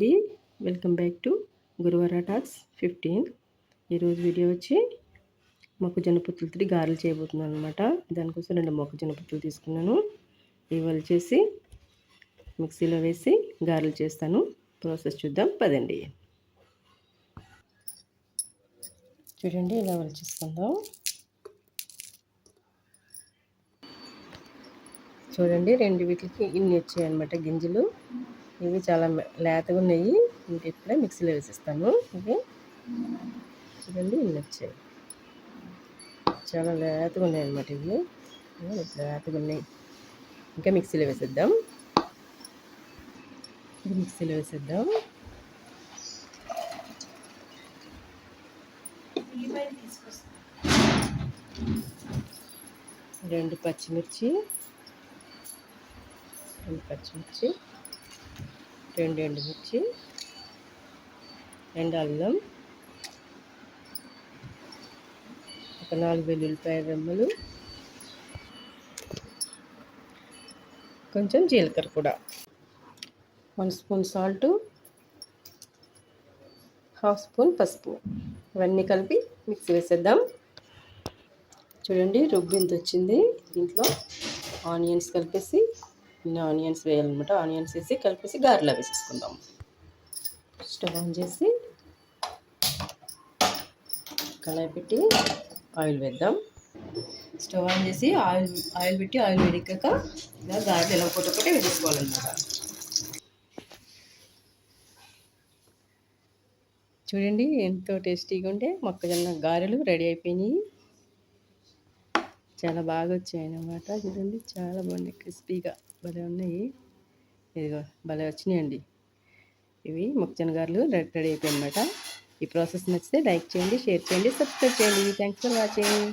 అండి. Welcome back to గురువార talks fifteen ఈరోజు video వచ్చి మొక్కజొన్న పుత్తులతో గారెలు చేయబోతున్నాను అనమాట దానికోసం రెండు మొక్కజొన్న పుత్తులు తీసుకున్నాను. ఇవాళ చేసి మిక్సీలో వేసి గారెలు చేస్తాను. ప్రాసెస్ చూద్దాం. పదండి. చూడండి ఇలా చేసుకుందాం. చూడండి రెండు వీటికి ఇన్ని వచ్చాయి అనమాట గింజలు. ఇవి చాలా లేతగా ఉన్నాయి. ఇంక ఇప్పుడే మిక్సీలో వేసిస్తాము ఇవి చూడండి ఇన్ని వచ్చాయి. చాలా లేతగా ఉన్నాయి అనమాట ఇవి. లేతగా ఉన్నాయి. ఇంకా మిక్సీలో వేసేద్దాం. ఇది మిక్సీలో వేసేద్దాం. రెండు పచ్చిమిర్చి. రెండు పచ్చిమిర్చి. రెండు ఎండుమిర్చి రెండు అల్లం ఒక నాలుగు వెల్లుల్లిపాయ రెమ్మలు కొంచెం జీలకర్ర కూడా. One spoon salt half spoon పసుపు. ఇవన్నీ కలిపి మిక్సీ వేసేద్దాం చూడండి రుబ్బింత వచ్చింది దీంట్లో ఆనియన్స్ కలిపేసి ఇన్ని ఆనియన్స్ వేయాలన్నమాట. ఆనియన్స్ వేసి కలిపేసి గారెలా వేసేసుకుందాం. స్టవ్ ఆన్ చేసి కళాయి పెట్టి ఆయిల్ వేద్దాం. స్టవ్ ఆన్ చేసి ఆయిల్ ఆయిల్ పెట్టి ఆయిల్ వేడికాక ఇలా గారెలు ఎలా పొట్ట పొట్టి వేసుకోవాలన్నమాట చూడండి ఎంతో టేస్టీగా ఉంటే మొక్కజొన్న గారెలు రెడీ అయిపోయినాయి. చాలా బాగా వచ్చాయి అన్నమాట చూడండి చాలా బాగున్నాయి. క్రిస్పీగా భలే ఉన్నాయి. ఇదిగో భలే వచ్చినాయండి. ఇవి మొక్కజొన్న గారులు రెడీ అయిపోయి అనమాట ఈ ప్రాసెస్ నచ్చితే లైక్ చేయండి షేర్ చేయండి సబ్స్క్రైబ్ చేయండి. Thanks for watching